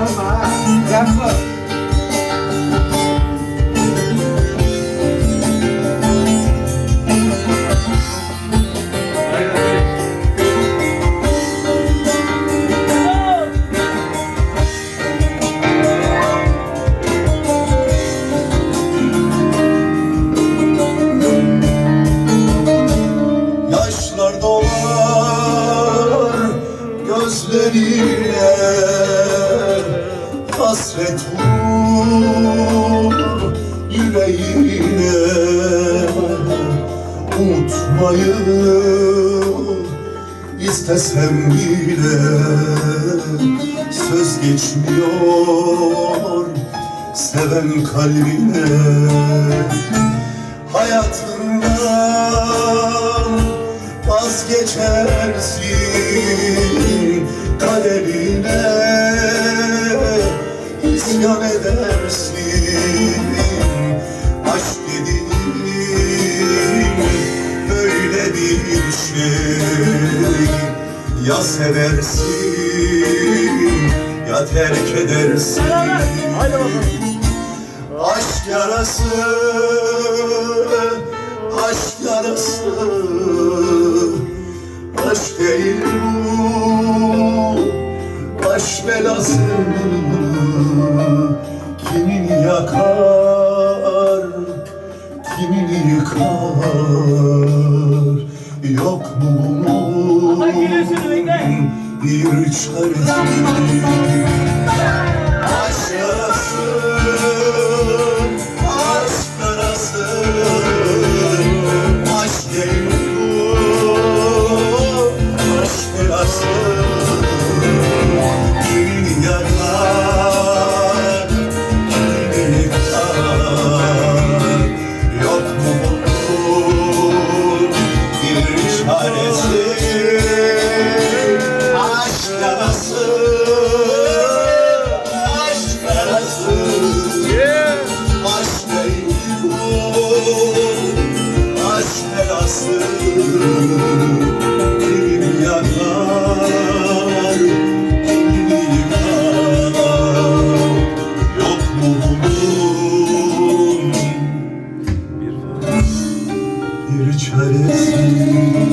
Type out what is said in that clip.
ama yapma. Yaşlar dolar gözlerine Hasret vurur yüreğine. Unutmayı istesem bile Söz geçmiyor seven kalbine. Hayatından vazgeçersin kaderine isyan edersin aşk dediğin böyle bir şey. Ya seversin ya terk edersin. Aşk yarası, aşk yarası. Aşk değil bu, baş belası Kimini yakar, kimini yıkar? Yok mu bunun bir çaresi çaresizim